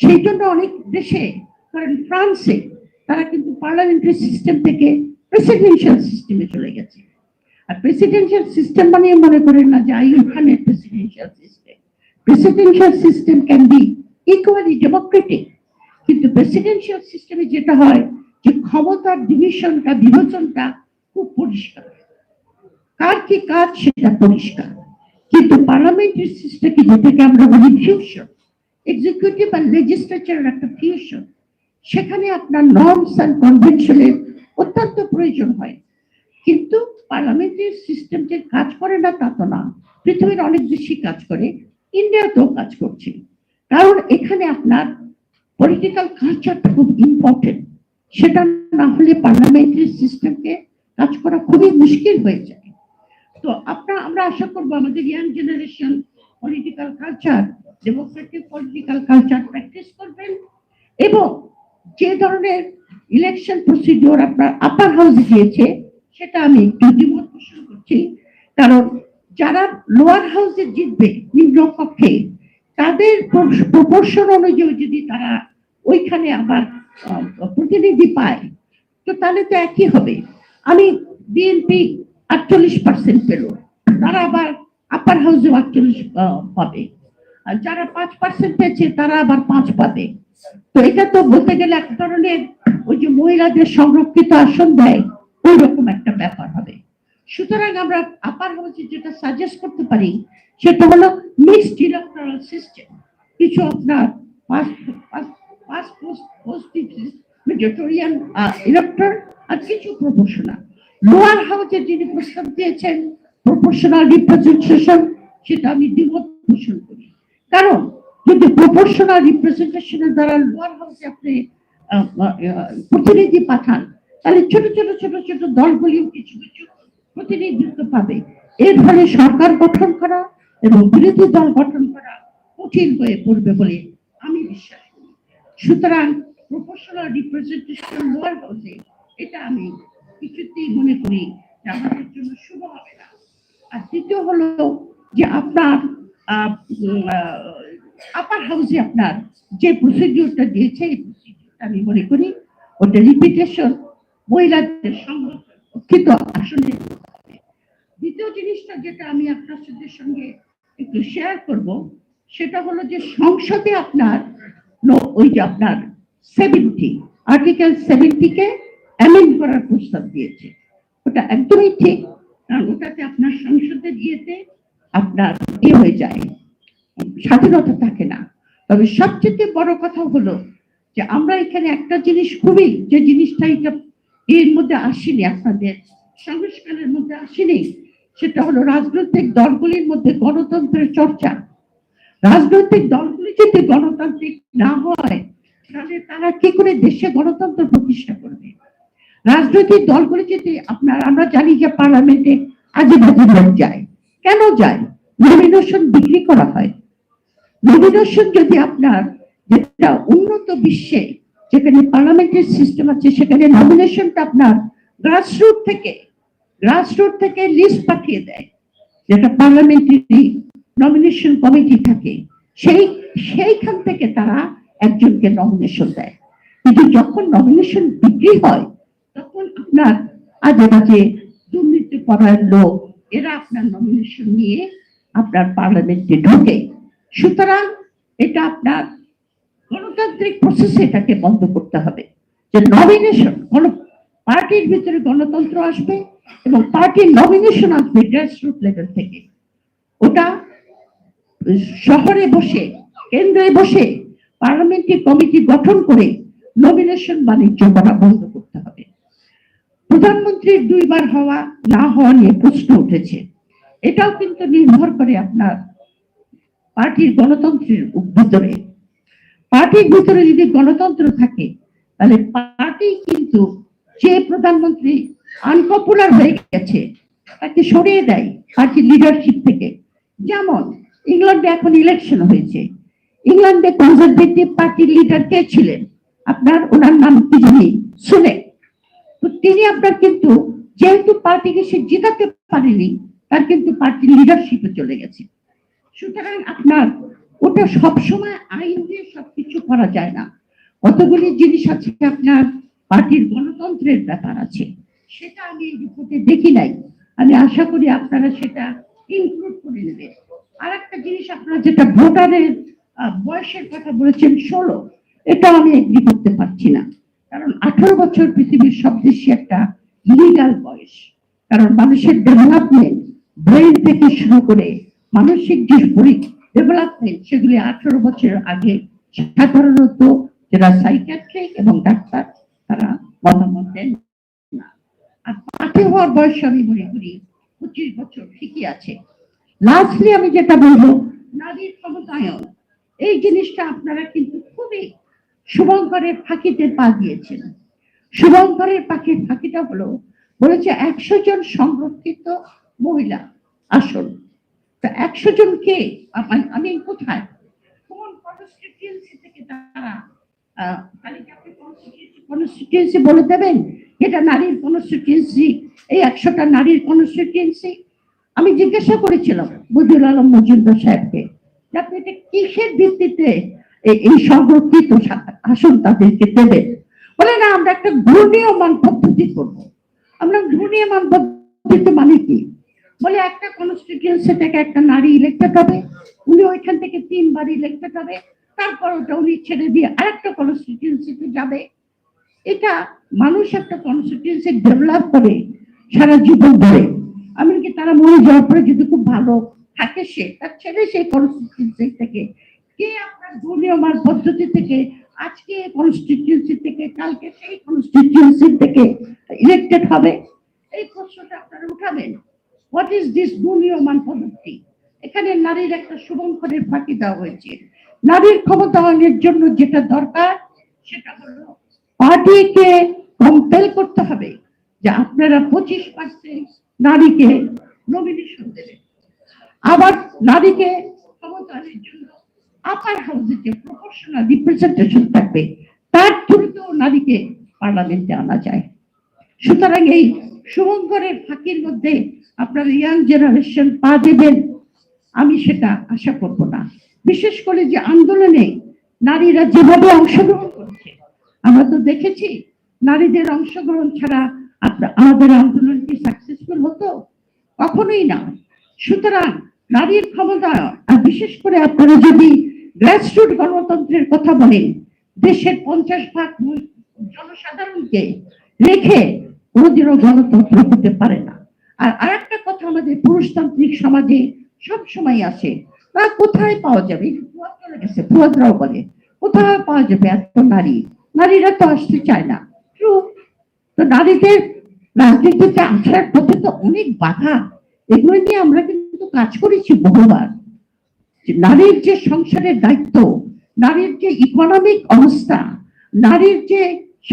সেই জন্য অনেক দেশে ধরেন ফ্রান্সে তারা কিন্তু পার্লামেন্টারি সিস্টেম থেকে প্রেসিডেন্সিয়াল সিস্টেমে চলে গেছে। আর প্রেসিডেন্সিয়াল সিস্টেম মানে মনে করেন না যে আইয়ুব খানের presidential system. Presidential system can be equally democratic কিন্তু প্রেসিডেন্সিয়াল সিস্টেমে যেটা হয় যে ক্ষমতার ডিভিশনটা বিভাজনটা খুব পরিষ্কার। কার কি কাজ সেটা পরিষ্কার। কিন্তু পার্লামেন্টারি সিস্টেমকে যেটাকে আমরা বলি ফিউশন এক্সিকিউটিভ আর লেজিসলেচারের একটা ফিউশন সেখানে আপনার নর্মস অ্যান্ড কনভেনশনের অত্যন্ত প্রয়োজন হয়। কিন্তু পার্লামেন্টারি সিস্টেম যে কাজ করে না, তা তো না। পৃথিবীর অনেক বেশি কাজ করে, ইন্ডিয়াতেও কাজ করছে। কারণ এখানে আপনার পলিটিক্যাল কালচারটা খুব ইম্পর্টেন্ট সেটা না হলে পার্লামেন্টারি সিস্টেমকে কাজ করা খুবই মুশকিল হয়ে যায়। তো আপনার, আমরা আশা করব আমাদের young generation political culture democratic political culture practice করবেন এবং যে ধরনের ইলেকশন প্রসিডিওর আপনার আপার হাউস দিয়েছে, সেটা আমি একটু দ্বিমত পোষণ করছি। কারণ যারা লোয়ার হাউসে জিতবে নিম্ন কক্ষে, তাদের প্রপোর্শন অনুযায়ী যদি তারা ওইখানে আবার প্রতিনিধি পায়, তো তাহলে তো একই হবে। আমি বিএনপি আটচল্লিশ পার্সেন্ট পেল, তারা আবার আপার হাউসে আটচল্লিশ পাবে। যারা পাঁচ পার্সেন্ট পেয়েছে তারা আবার পাঁচ পাবে। তো এটা তো বলতে গেলে এক ধরনের ওই যে মহিলাদের সংরক্ষিত আসন দেয় ওই রকম একটা ব্যাপার হবে। সুতরাং আমরা আপার হাউসে যেটা সাজেস্ট করতে পারি, সেটা হলো মিক্সড ইলেকট্রাল সিস্টেম কিছু আপনার পাঁচ ইলেকট্রাল আর কিছু প্রপোর্শনাল লোয়ার হাউসে যিনি প্রস্তাব দিয়েছেন প্রপোর্শনাল রিপ্রেজেন্টেশন সেটা আমি দ্বিমত পোষণ করি। কারণ যদি প্রপোর্শনাল রিপ্রেজেন্টেশনের দ্বারা লোয়ার হাউসে আপনি প্রতিনিধি পাঠান, তাহলে ছোট ছোট ছোট ছোট দলগুলিও কিছু কিছু প্রতিনিধিত্ব পাবে। এর ফলে সরকার গঠন করা এবং বিরোধী দল গঠন করা কঠিন হয়ে পড়বে বলে আমি বিশ্বাস করি। সুতরাং প্রফেশনাল রিপ্রেজেন্টেশন লোয়ার হাউসে এটা আমি কিছুতেই মনে করি আমাদের জন্য শুভ হবে না। আর দ্বিতীয় হলো যে আপনার আপার হাউসে আপনার যে প্রসিডিউরটা দিয়েছে, এই প্রসিডিউরটা আমি মনে করি ওটা রিপিটেশন মহিলাদের সংরক্ষিত আসনে দ্বিতীয় জিনিসটা যেটা আমি আপনার সাথে সঙ্গে একটু শেয়ার করব, সেটা হলো যে সংসদে আপনার ওই যে আপনার সেভেন্টি আর্টিকেল সেভেন্টিকে অ্যামেন্ড করার প্রস্তাব দিয়েছে। ওটা একদমই ঠিক, কারণ ওটাতে আপনার সংসদের ইয়েতে আপনার এ হয়ে যায়। স্বাধীনতা থাকে না। তবে সবচেয়ে বড় কথা হলো যে আমরা এখানে একটা জিনিস খুবই, যে জিনিসটা এটা এর মধ্যে আসেনি, আপনাদের সংস্কারের মধ্যে আসেনি, সেটা হলো রাজনৈতিক দলগুলির মধ্যে গণতন্ত্রের চর্চা। রাজনৈতিক দলগুলি যদি গণতান্ত্রিক না হয়, তাহলে তারা কি করে দেশে গণতন্ত্র প্রতিষ্ঠা করবে? রাজনৈতিক দলগুলি যদি আপনার, আমরা জানি যে পার্লামেন্টে আজে বাজে লোক যায়। কেন যায়? নমিনেশন বিক্রি করা হয়। নমিনেশন যদি আপনার যেটা উন্নত বিশ্বে যেখানে পার্লামেন্টের সিস্টেম আছে, সেখানে নমিনেশনটা আপনার গ্রাসরুট থেকে গ্রাসরুট থেকে লিস্ট পাঠিয়ে দেয়। যেটা পার্লামেন্টারি নমিনেশন কমিটি থাকে, সেই, সেইখান থেকে তারা একজনকে নমিনেশন দেয়। কিন্তু যখন নমিনেশন বিক্রি হয়, তখন আপনার আজে বাজে দুর্নীতি করার লোক এরা আপনার নমিনেশন নিয়ে আপনার পার্লামেন্টে ঢোকে। সুতরাং এটা আপনার গণতান্ত্রিক প্রসেসে এটাকে বন্ধ করতে হবে। যে নমিনেশন কোন পার্টির ভিতরে গণতন্ত্র আসবে এবং পার্টির নমিনেশন আসবে গ্রাসরুট লেভেল থেকে। ওটা শহরে বসে, কেন্দ্রে বসে পার্লামেন্টারি কমিটি গঠন করে নমিনেশন বাণিজ্য করা বন্ধ করতে হবে। প্রধানমন্ত্রীর দুইবার হওয়া না হওয়া নিয়ে প্রশ্ন উঠেছে। এটাও কিন্তু নির্ভর করে আপনার পার্টির গণতন্ত্রের ভিতরে। পার্টির ভিতরে যদি গণতন্ত্র থাকে, তাহলে পার্টি কিন্তু যে প্রধানমন্ত্রী আনপপুলার হয়ে গেছে, তাকে সরিয়ে দেয় পার্টির লিডারশিপ থেকে। যেমন ইংল্যান্ডে এখন ইলেকশন হয়েছে। ইংল্যান্ডে কনজারভেটিভ পার্টির লিডার কে ছিলেন? আপনার ওনার নাম কি জানি? তো তিনি আপনার কিন্তু যেহেতু পার্টিকে সে জেতাতে পারেনি, তার কিন্তু পার্টির লিডারশিপে চলে গেছে। সুতরাং আপনার ওটা সবসময় আইন দিয়ে সবকিছু করা যায় না। কতগুলি জিনিস আছে আপনার পার্টির গণতন্ত্রের ব্যাপার আছে, সেটা আমি রিপোর্টে দেখি নাই। আমি আশা করি আপনারা সেটা ইনক্লুড করে নেবেন। আর একটা জিনিস আপনারা যেটা ভোটারের বয়সের কথা বলেছেন, ষোলো এটা আমি এগ্রি করতে পারছি না। কারণ আঠারো বছর পৃথিবীর সব দেশে একটা লিগাল বয়স। কারণ মানুষের ডেভেলপমেন্ট ব্রেন থেকে শুরু করে মানসিক যে ডেভেলপমেন্ট সেগুলি আঠারো বছরের আগে সাধারণত যারা সাইকিয়াট্রিক এবং ডাক্তার, তারা মতামত দেন না। আর পাঠে হওয়ার বয়স আমি মনে করি পঁচিশ বছর, ঠিকই আছে। লাস্টলি আমি যেটা বলব, নারীর ক্ষমতায়ন। এই জিনিসটা আপনারা কিন্তু খুবই শুভঙ্করের ফাঁকিতে পা দিয়েছেন শুভঙ্করের পাখি ফাঁকিটা হলো বলেছে একশো জন সংরক্ষিত মহিলা আসন তা একশো জন কে? আমি কোথায়? কোন কনস্টিটিউয়েন্সি থেকে তারা আহ, বলে দেবেন? এটা নারীর কনস্টিটিউয়েন্সি এই একশোটা নারীর কনস্টিটিউয়েন্সি আমি জিজ্ঞাসা করেছিলাম বদিউল আলম মজুমদার সাহেবকে আপনি এটা কিসের ভিত্তিতে এই- সংরক্ষিত আসন তাদেরকে দেবেন বলে, না, আমরা একটা ঘূর্ণীয়মান পদ্ধতি করব। আমরা ঘূর্ণীয়মান পদ্ধতি মানে কি? বলে, একটা কনস্টিটিউয়েন্সি থেকে একটা নারী ইলেক্টেড হবে, উনি ওইখান থেকে তিনবার ইলেক্টেড হবে, তারপর ওটা উনি ছেড়ে দিয়ে আরেকটা কনস্টিটিউয়েন্সিতে যাবে। এটা মানুষ একটা কনস্টিটিউয়েন্সি ডেভেলপ করে সারা জীবন ধরে। এমনকি তারা মরে যাওয়ার পরে যদি খুব ভালো থাকে সে, তার ছেলে সেই কনস্টিটিউয়েন্সি থেকে কে আপনার ঘূর্ণীয়মান পদ্ধতি থেকে, আজকে কনস্টিটিউয়েন্সি থেকে, কালকে সেই কনস্টিটিউয়েন্সি থেকে ইলেক্টেড হবে? এই প্রশ্নটা আপনারা উঠাবেন। হোয়াট ইজ দিস ঘূর্ণীয়মান পদ্ধতি? এখানে নারীর একটা শুভঙ্করের ফাঁকি দেওয়া হয়েছে। নারীর ক্ষমতায়নের জন্য যেটা দরকার, সেটা হলো পার্টিকে কম্পেল করতে হবে যে আপনারা পঁচিশ পার্সেন্ট নারীকে নমিনেশন দেবেন। আবার নারীকে ক্ষমতায়নের জন্য আপার হাউসে যে প্রপোর্শনাল রিপ্রেজেন্টেশন থাকবে, তার থ্রুতেও নারীকে পার্লামেন্টে আনা যায়। সুতরাং এই শুভঙ্করের ফাঁকির মধ্যে আপনারা ইয়াং জেনারেশন পা দেবেন, আমি সেটা আশা করব না। বিশেষ করে যে আন্দোলনে নারীরা যেভাবে অংশগ্রহণ করছে, আমরা তো দেখেছি নারীদের অংশগ্রহণ ছাড়া আপনা- আমাদের আন্দোলন কি সাকসেসফুল হতো? কখনোই না। সুতরাং নারীর ক্ষমতা, আর বিশেষ করে আপনারা যদি গ্রাসরুট গণতন্ত্রের কথা বলেন দেশের পঞ্চাশ ভাগ জনসাধারণকে রেখে কোনোদিনও গণতন্ত্র হতে পারে না। আর আরেকটা কথা আমাদের পুরুষতান্ত্রিক সমাজে সব সময় আসে, তা কোথায় পাওয়া যাবে? গেছে ফুয়াদরাও বলে, কোথায় পাওয়া যাবে এত নারী? নারীরা তো আসতে চায় না। True. তো নারীদের রাজনীতিতে আসার পথে তো অনেক বাধা। এগুলো নিয়ে আমরা কিন্তু কাজ করেছি বহুবার। নারীর যে সংসারের দায়িত্ব, নারীর যে ইকোনমিক অবস্থা, নারীর যে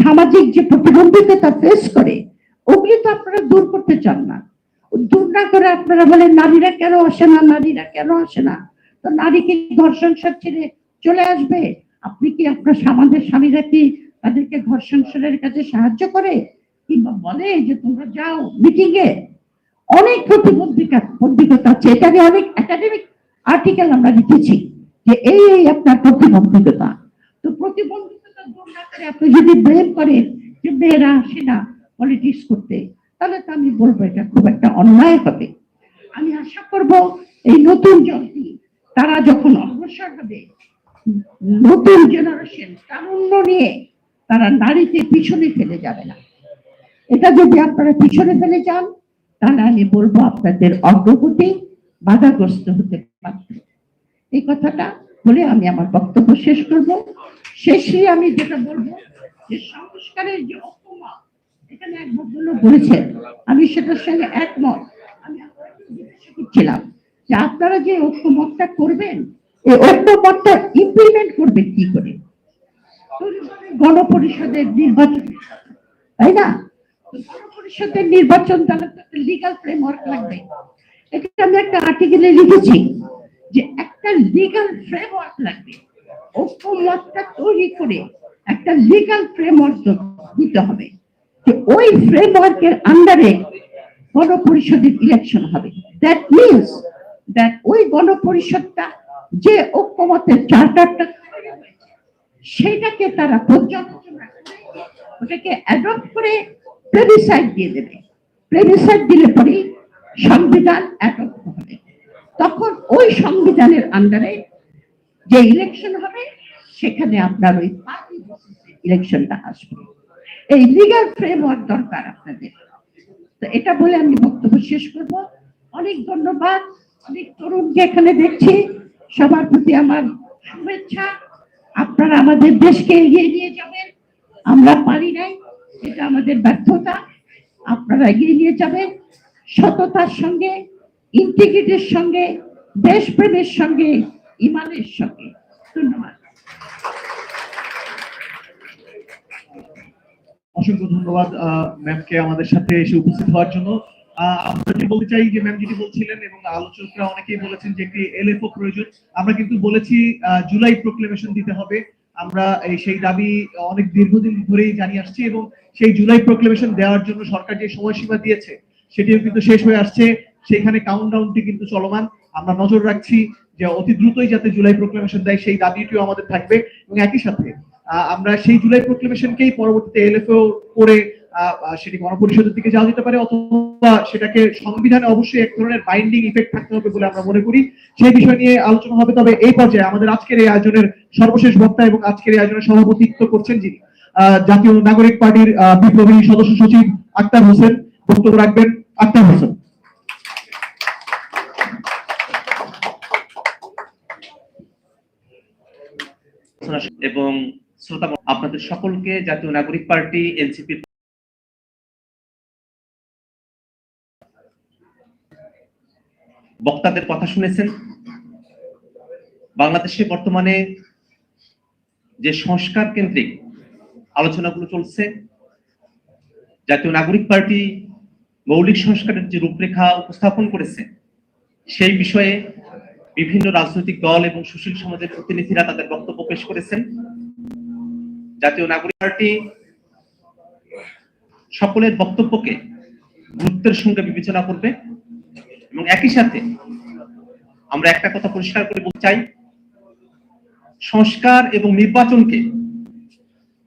সামাজিক যে প্রতিবন্ধকতা ফেস করে, ওগুলি তো আপনারা দূর করতে চান না। দূর না করে আপনারা বলেন, নারীরা কেন আসে না? নারীরা কেন আসে না? তো নারীকে ঘর সংসার ছেড়ে চলে আসবে? আপনি কি আপনার আমাদের স্বামীরা কি তাদেরকে ঘর সংসারের কাছে সাহায্য করে? কিংবা বলে যে, তোমরা যাও মিটিং এ অনেক প্রতিবন্ধিকা বন্ধিকতা আছে। এটা অনেক একাডেমিক আর্টিকেল আমরা লিখেছি যে এই এই আপনার প্রতিবন্ধিকতা। তো প্রতিবন্ধিকতা দূর না করে আপনি যদি ব্লেম করেন যে মেয়েরা আসে না পলিটিক্স করতে, তাহলে তো আমি বলব এটা খুব একটা অন্যায় হবে। আমি আশা করব এই নতুন জনটি তারা যখন অগ্রসর হবে, নতুন জেনারেশন তারুণ্য নিয়ে তারা নারীকে পিছনে ফেলে যাবে না। এটা যদি আপনারা পিছনে ফেলে যান, তাহলে আমি বলব আপনাদের অগ্রগতি বাধাগ্রস্ত হতে পারত এই কথাটা বলে আমি আমার বক্তব্য শেষ করব। শেষে আমি যেটা বলব যে সংস্কারের যে অপমত এখানে এক ভদ্রলোক বলেছেন, আমি সেটার সঙ্গে একমত। আমি যে আপনারা যে ঐক্যমতটা করবেন, এই ঐক্যমতটা ইমপ্লিমেন্ট করবেন কি করে? গণপরিষদের নির্বাচন, তাই না? গণপরিষদের নির্বাচন তাহলে লিগাল ফ্রেমওয়ার্ক লাগবে। এটা আমি একটা আর্টিকেলে লিখেছি যে একটা লিগাল ফ্রেমওয়ার্ক লাগবে। ঐক্যমতটা তৈরি করে একটা লিগাল ফ্রেমওয়ার্ক দিতে হবে। যে ওই ফ্রেমওয়ার্কের আন্ডারে গণপরিষদের ইলেকশন হবে। দ্যাট মিনস দ্যাট ওই গণপরিষদটা যে ঐক্যমতের চার্টারটা সেইটাকে তারা পর্যালোচনা ওটাকে অ্যাডপ্ট করে প্লেবিসাইড দিয়ে দেবে। প্লেবিসাইড দিলে পরেই সংবিধান অ্যাডপ্ট হবে। তখন ওই সংবিধানের আন্ডারে যে ইলেকশন হবে, সেখানে আপনার ওই পার্টি ইলেকশনটা আসবে। এই লিগাল ফ্রেমওয়ার্ক দরকার আপনাদের। তো এটা বলে আমি বক্তব্য শেষ করব। অনেক ধন্যবাদ। অনেক তরুণকে এখানে দেখছি। সবার প্রতি আমার শুভেচ্ছা। আপনারা আমাদের দেশকে এগিয়ে নিয়ে যাবেন। আমরা পারি নাই, এটা আমাদের ব্যর্থতা। আপনারা এগিয়ে নিয়ে যাবেন। সততার সঙ্গে, ইন্টিগ্রিটির সঙ্গে, দেশপ্রেমের সঙ্গে, ইমানের সঙ্গে। ধন্যবাদ। অসংখ্য ধন্যবাদ ম্যামকে আমাদের সাথে এসে উপস্থিত হওয়ার জন্য। আমরা যে বলতে চাই যে ম্যাম যেটি বলছিলেন এবং আলোচকরা অনেকেই বলেছেন যে একটি এলএফও প্রয়োজন, আমরা কিন্তু বলেছি জুলাই প্রোক্লেমেশন দিতে হবে। আমরা সেই দাবি অনেক দীর্ঘদিন ধরেই জানিয়ে আসছি এবং সেই জুলাই প্রোক্লেমেশন দেওয়ার জন্য সরকার যে সময়সীমা দিয়েছে সেটিও কিন্তু শেষ হয়ে আসছে। সেখানে কাউন্টডাউনটি কিন্তু চলমান। আমরা নজর রাখছি যে অতি দ্রুতই যাতে জুলাই প্রোক্লেমেশন দেয়, সেই দাবিটিও আমাদের থাকবে। এবং একই সাথে আমরা সেই জুলাই প্রোক্লেমেশনকেই পরবর্তীতে এলএফও করে সেটি গণপরিষদের দিকে যাওয়া যেতে পারে অথবা সেটাকে সংবিধানে অবশ্যই এক ধরনের বাইন্ডিং ইফেক্ট থাকতে হবে বলে আমরা মনে করি। সেই বিষয় নিয়ে আলোচনা হবে। তবে এই পর্যায়ে আমাদের আজকের এই আয়োজনের সর্বশেষ বক্তা এবং আজকের এই আয়োজনের সভাপতিত্ব করছেন যিনি জাতীয় নাগরিক পার্টির বিপ্লবী সদস্য সচিব আক্তার হোসেন। বক্তব্য রাখবেন আক্তার হোসেন এবং শ্রোতা আপনাদের সকলকে জাতীয় নাগরিক পার্টি, এনসিপি বক্তাদের কথা শুনেছেন। বাংলাদেশে বর্তমানে যে সংস্কার কেন্দ্রিক আলোচনাগুলো চলছে, জাতীয় নাগরিক পার্টি মৌলিক সংস্কারের যে রূপরেখা উপস্থাপন করেছে, সেই বিষয়ে বিভিন্ন রাজনৈতিক দল এবং সুশীল সমাজের প্রতিনিধিরা তাদের বক্তব্য পেশ করেছেন। জাতীয় নাগরিক পার্টি সকলের বক্তব্যকে গুরুত্বের সঙ্গে বিবেচনা করবে এবং একই সাথে আমরা একটা কথা পরিষ্কার করে বলতে চাই, সংস্কার এবং নির্বাচনকে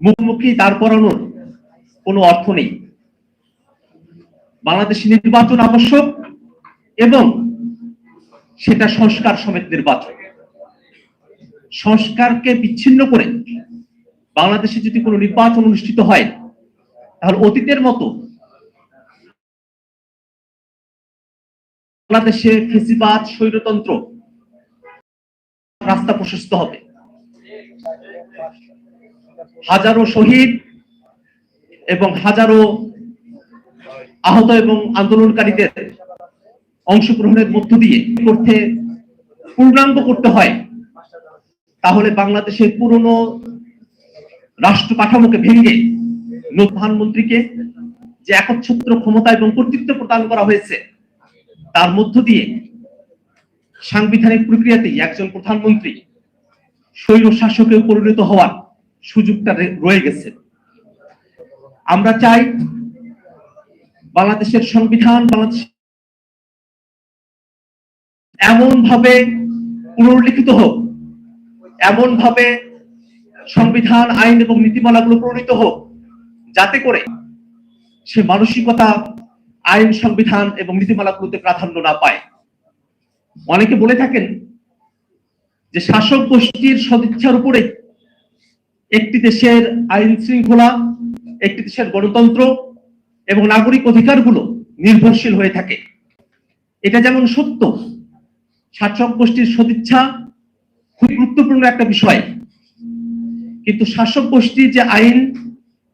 মুখোমুখি দাঁড় করানোর কোনো অর্থ নেই। বাংলাদেশে নির্বাচন আবশ্যক এবং সেটা সংস্কার সমেত নির্বাচন। সংস্কারকে বিচ্ছিন্ন করে বাংলাদেশে যদি কোনো নির্বাচন অনুষ্ঠিত হয়, তাহলে অতীতের মতো বাংলাদেশে ফেসিবাদ, স্বৈরতন্ত্র রাস্তা প্রশস্ত হবে। হাজারো শহীদ এবং হাজারো আহত এবং আন্দোলনকারীদের অংশগ্রহণের মধ্য দিয়ে করতে পূর্ণাঙ্গ করতে হয়, তাহলে বাংলাদেশের পুরনো রাষ্ট্র কাঠামোকে ভেঙে প্রধানমন্ত্রীকে যে একচ্ছত্র ক্ষমতা এবং কর্তৃত্ব প্রদান করা হয়েছে, তার মধ্য দিয়ে সাংবিধানিক প্রক্রিয়াতেই একজন প্রধানমন্ত্রী স্বৈর শাসকে পরিণত হওয়ার সুযোগটা রয়ে গেছে। আমরা চাই বাংলাদেশের সংবিধান বাংলাদেশ এমন ভাবে পুনর্লিখিত হোক এমন ভাবে সংবিধান, আইন এবং নীতিমালাগুলো প্রণীত হোক, যাতে করে সে মানসিকতা, আইন, সংবিধান এবং নীতিমালাগুলোতে প্রাধান্য না পায়। অনেকে বলে থাকেন যে শাসক গোষ্ঠীর সদিচ্ছার উপরে একটি দেশের আইন শৃঙ্খলা, একটি দেশের গণতন্ত্র এবং নাগরিক অধিকারগুলো নির্ভরশীল হয়ে থাকে। এটা যেমন সত্য, শাসক গোষ্ঠীর সদিচ্ছা খুব গুরুত্বপূর্ণ একটা বিষয়। কিন্তু শাসক গোষ্ঠীর যে আইন,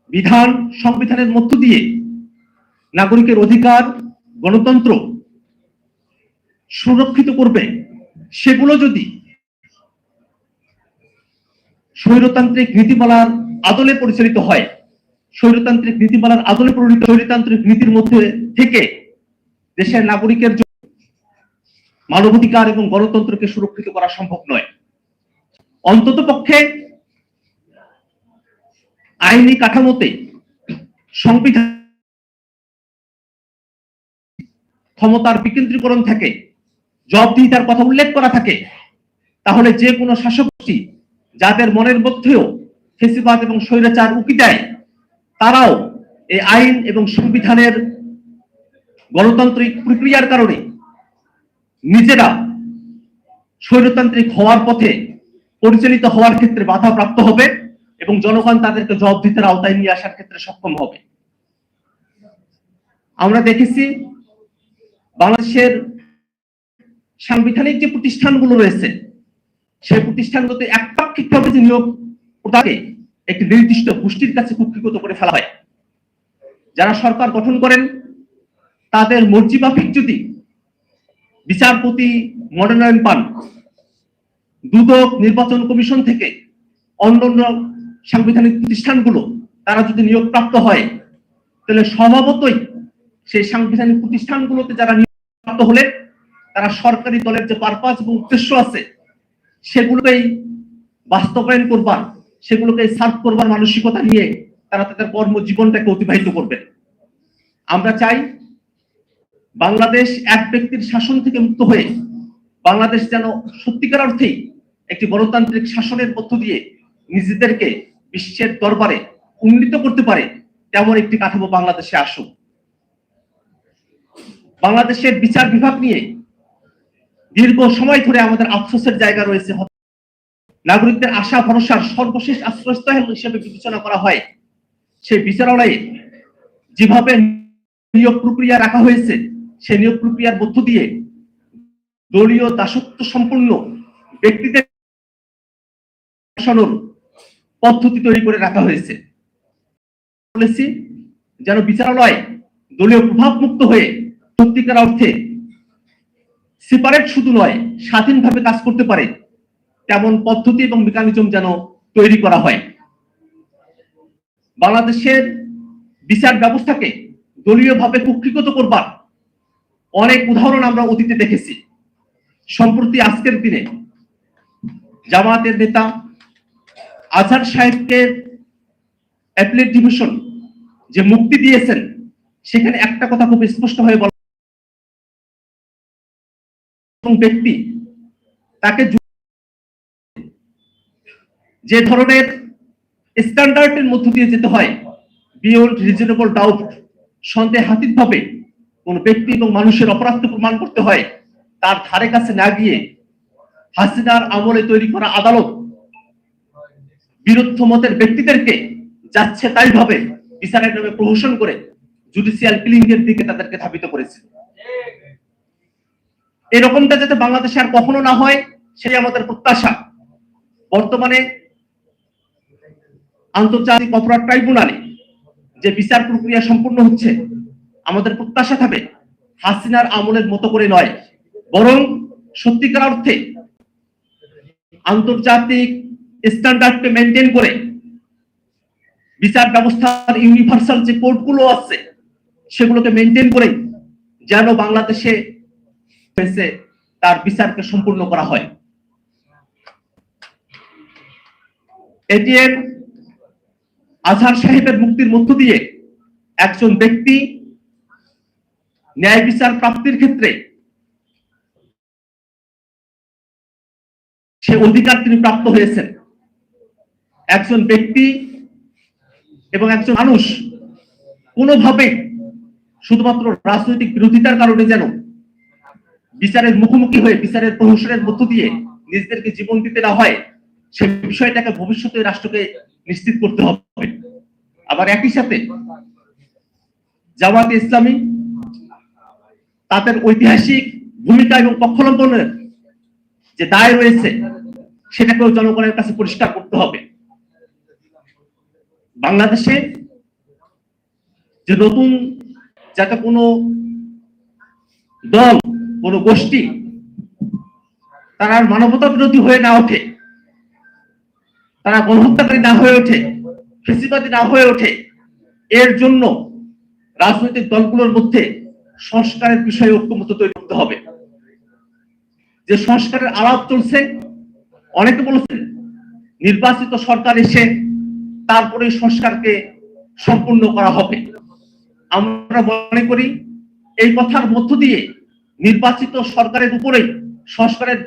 বিধান, সংবিধানের মধ্য দিয়ে নাগরিকের অধিকার, গণতন্ত্র সুরক্ষিত করবে, সেগুলো যদি স্বৈরতান্ত্রিক নীতিমালার আদলে পরিচালিত হয় স্বৈরতান্ত্রিক নীতিমালার আদলে প্রণীত স্বৈরতান্ত্রিক নীতির মধ্যে থেকে দেশের নাগরিকের মানবাধিকার এবং গণতন্ত্রকে সুরক্ষিত করা সম্ভব নয়। অন্তত পক্ষে আইনি কাঠামোতে সংবিধান ক্ষমতার বিকেন্দ্রীকরণ থাকে জবাবদিহিতার কথা উল্লেখ করা থাকে, তাহলে যে কোনো শাসকগোষ্ঠী যাদের মনের মধ্যেও ফেসিবাদ এবং স্বৈরাচার উকি দেয় তারাও এই আইন এবং সংবিধানের গণতান্ত্রিক প্রক্রিয়ার কারণে নিজেরা স্বৈরতান্ত্রিক হওয়ার পথে পরিচালিত হওয়ার ক্ষেত্রে বাধা প্রাপ্ত হবে এবং জনগণ তাদেরকে জবাবদিহিতার আওতায় নিয়ে আসার ক্ষেত্রে সক্ষম হবে। আমরা দেখেছি বাংলাদেশের সাংবিধানিক যে প্রতিষ্ঠানগুলো রয়েছে, সেই প্রতিষ্ঠানগুলোতে একপাক্ষিকভাবে যে নিয়োগ প্রদানে একটি নির্দিষ্ট গোষ্ঠীর কাছে কুক্ষিগত করে ফেলা হয়। যারা সরকার গঠন করেন, তাদের মর্জি মাফিক যদি বিচারপতি মনোনয়ন পান, দুদক নির্বাচন কমিশন থেকে অন্যান্য সাংবিধানিক প্রতিষ্ঠানগুলো তারা যদি নিয়োগপ্রাপ্ত হয়, তাহলে স্বভাবতই সেই সাংবিধানিক প্রতিষ্ঠানগুলোতে যারা নিয়োগ প্রাপ্ত হলেন তারা সরকারি দলের যে পারপাস এবং উদ্দেশ্য আছে, সেগুলোকেই বাস্তবায়ন করবার সেগুলোকে সার্ভ করবার মানসিকতা নিয়ে তারা তাদের কর্মজীবনটাকে অতিবাহিত করবেন আমরা চাই বাংলাদেশ এক ব্যক্তির শাসন থেকে মুক্ত হয়ে বাংলাদেশ যেন সত্যিকার অর্থেই একটি গণতান্ত্রিক শাসনের মধ্য দিয়ে নিজেদেরকে বিশ্বের দরবারে উন্নীত করতে পারে তেমন একটি কাঠামো বাংলাদেশে আসুক। বাংলাদেশের বিচার বিভাগ নিয়ে দীর্ঘ সময় ধরে আমাদের আফসোসের জায়গা রয়েছে নাগরিকদের আশা, ভরসার সর্বশেষ আশ্রয়স্থল হিসেবে বিবেচনা করা হয়। সেই বিচারালয়ে যেভাবে নিয়োগ প্রক্রিয়া রাখা হয়েছে, সেই নিয়োগ প্রক্রিয়ার মধ্য দিয়ে দলীয় দাসত্ব সম্পূর্ণ ব্যক্তিদের পদ্ধতি তৈরি করে রাখা হয়েছে। বলেছি, যেন বিচারালয় দলীয় প্রভাব মুক্ত হয়ে সত্যিকার অর্থে সেপারেট শুধু নয়, স্বাধীনভাবে কাজ করতে পারে। তেমন পদ্ধতি এবং মেকানিজম যেন তৈরি করা হয়। বাংলাদেশের বিচার ব্যবস্থাকে দলীয়ভাবে কুক্ষিগত করবার অনেক উদাহরণ আমরা অতীতে দেখেছি। সম্প্রতি আজকের দিনে জামাতের নেতা আজহার সাহেবকে অ্যাপলেট ডিভিশন যে মুক্তি দিয়েছেন, সেখানে একটা কথা খুব স্পষ্ট হয়ে বলা ব্যক্তি তাকে যে ধরনের স্ট্যান্ডার্ডের মধ্য দিয়ে যেতে হয় বিয়ন্ড রিজনেবল ডাউট সন্দেহাতীত ভাবে কোন ব্যক্তি এবং মানুষের অপরাধ প্রমাণ করতে হয়, তার ধারে কাছে না গিয়ে হাসিনার আমলে তৈরি করা আদালত বিরুদ্ধ মতের ব্যক্তিদেরকে যাচ্ছে তাই ভাবে বিচারের নামে প্রহসন করে জুডিশিয়াল কিলিং এর দিকে তাদেরকে ধাবিত করেছে। এরকমটা যাতে বাংলাদেশে আর কখনো না হয় সেই আমাদের প্রত্যাশা। বর্তমানে আন্তর্জাতিক অপরাধ ট্রাইব্যুনালে যে বিচার প্রক্রিয়া সম্পূর্ণ হচ্ছে, আমাদের প্রত্যাশা থাকবে হাসিনার আমলের মতো করে নয়, বরং সত্যিকার অর্থে আন্তর্জাতিক স্ট্যান্ডার্ডকে মেনটেন করে বিচার ব্যবস্থার ইউনিভার্সাল যে কোর্টগুলো আছে, সেগুলোকে মেনটেন করে যেন বাংলাদেশে হয়েছে তার বিচারকে সম্পূর্ণ করা হয়। এটিএম আজহার সাহেবের মুক্তির মধ্য দিয়ে একজন ব্যক্তি ন্যায় বিচার প্রাপ্তির ক্ষেত্রে সে অধিকার তিনি প্রাপ্ত হয়েছেন। একজন ব্যক্তি এবং একজন মানুষ কোনোভাবে শুধুমাত্র রাজনৈতিক বিরোধিতার কারণে যেন বিচারের মুখোমুখি হয়ে, বিচারের প্রহসনের মধ্য দিয়ে নিজেদেরকে জীবন দিতে না হয়, সে বিষয়টাকে ভবিষ্যতে রাষ্ট্রকে নিশ্চিত করতে হবে। আবার একই সাথে জামাতে ইসলামী তাদের ঐতিহাসিক ভূমিকা এবং পক্ষলম্বনের যে দায় রয়েছে, সেটাকেও জনগণের কাছে পরিষ্কার করতে হবে। বাংলাদেশে যে নতুন যাতে কোনো দল, কোনো গোষ্ঠী তারা মানবতা বিরোধী হয়ে না ওঠে, তারা গণহত্যাকারী না হয়ে ওঠে ফেসিবাদী না হয়ে ওঠে, এর জন্য রাজনৈতিক দলগুলোর মধ্যে সংস্কারের বিষয়ে ঐক্যমত তৈরি করতে হবে। যে সংস্কারের আলাপ চলছে, অনেকে বলেছেন নির্বাচিত সরকার এসে তারপরে সংস্কারকে সম্পূর্ণ করা হবে। আমরা মনে করি এই কথার মধ্য দিয়ে নির্বাচিত সরকারের উপরেই সংস্কারের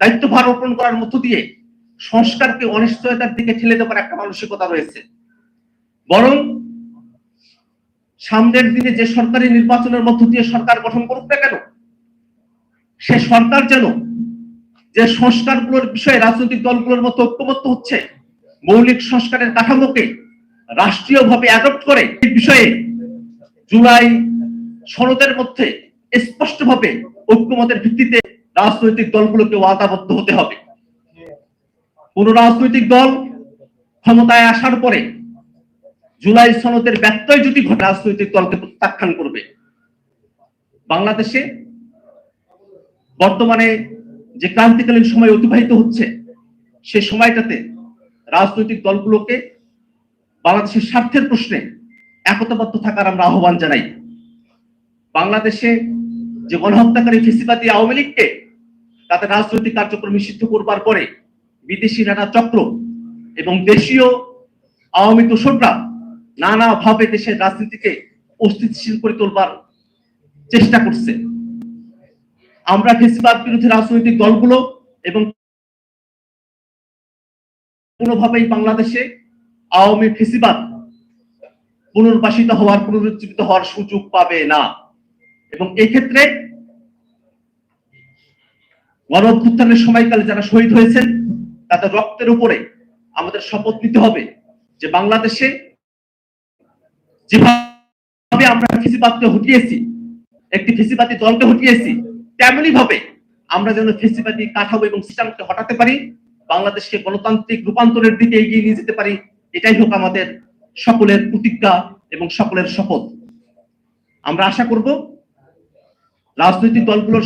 দায়িত্বভার অর্পণ করার মধ্য দিয়ে সংস্কারকে অনিশ্চয়তার দিকে ঠেলে দেওয়ার একটা মানসিকতা রয়েছে। বরং সামনের দিনে যে সরকারি নির্বাচনের মধ্য দিয়ে সরকার গঠন করুক না কেন, সে সরকার যেন যে সংস্কারগুলোর বিষয়ে রাজনৈতিক দলগুলোর মতো ঐক্যবদ্ধ হচ্ছে, মৌলিক সংস্কারের কাঠামোকে রাষ্ট্রীয়ভাবে অ্যাডপ্ট করে এই বিষয়ে জুলাই সনদের মধ্যে স্পষ্টভাবে ঐক্যমতের ভিত্তিতে রাজনৈতিক দলগুলোকে ওয়াদাবদ্ধ হতে হবে। কোন রাজনৈতিক দল ক্ষমতায় আসার পরে জুলাই সনদের ব্যত্যয় যদি ঘটে, রাজনৈতিক দলকে প্রত্যাখ্যান করবে। বাংলাদেশে বর্তমানে যে ক্রান্তিকালীন সময় অতিবাহিত হচ্ছে, সে সময়টাতে রাজনৈতিক দলগুলোকে বাংলাদেশের স্বার্থের প্রশ্নে একতাবদ্ধ থাকার আমরা আহ্বান জানাই। বাংলাদেশে যে গণহত্যাকারী ফেসিবাদী আওয়ামী লীগকে তাদের রাজনৈতিক কার্যক্রম নিষিদ্ধ করবার পরে বিদেশি নানা চক্র এবং দেশীয় আওয়ামী দোসররা নানাভাবে দেশের রাজনীতিকে অস্তিত্বশীল করে তোলবার চেষ্টা করছে। আমরা ফেসিবাদ বিরোধী রাজনৈতিক দলগুলো এবং কোনোভাবেই বাংলাদেশে আওয়ামী ফেসিবাদ পুনর্বাসিত হওয়ার, পুনরুজ্জীবিত হওয়ার সুযোগ পাবে না। এবং এই ক্ষেত্রে গণ অভ্যুত্থানের সময়কালে যারা শহীদ হয়েছেন তাদের রক্তের উপরে আমাদের শপথ নিতে হবে যে বাংলাদেশে যেভাবে আমরা ফেসিবাদকে হটিয়েছি, একটি ফেসিবাদী দলকে হটিয়েছি তেমনি ভাবে আমরা যেন ফেসিবাদী কাঠাবো এবং সিস্টেমকে হটাতে পারি, বাংলাদেশকে গণতান্ত্রিক রূপান্তরের দিকে এগিয়ে নিয়ে যেতে পারি, এটাই হোক আমাদের সকলের প্রতিজ্ঞা এবং সকলের শপথ। আমরা আশা করব রাজনৈতিক দলগুলোর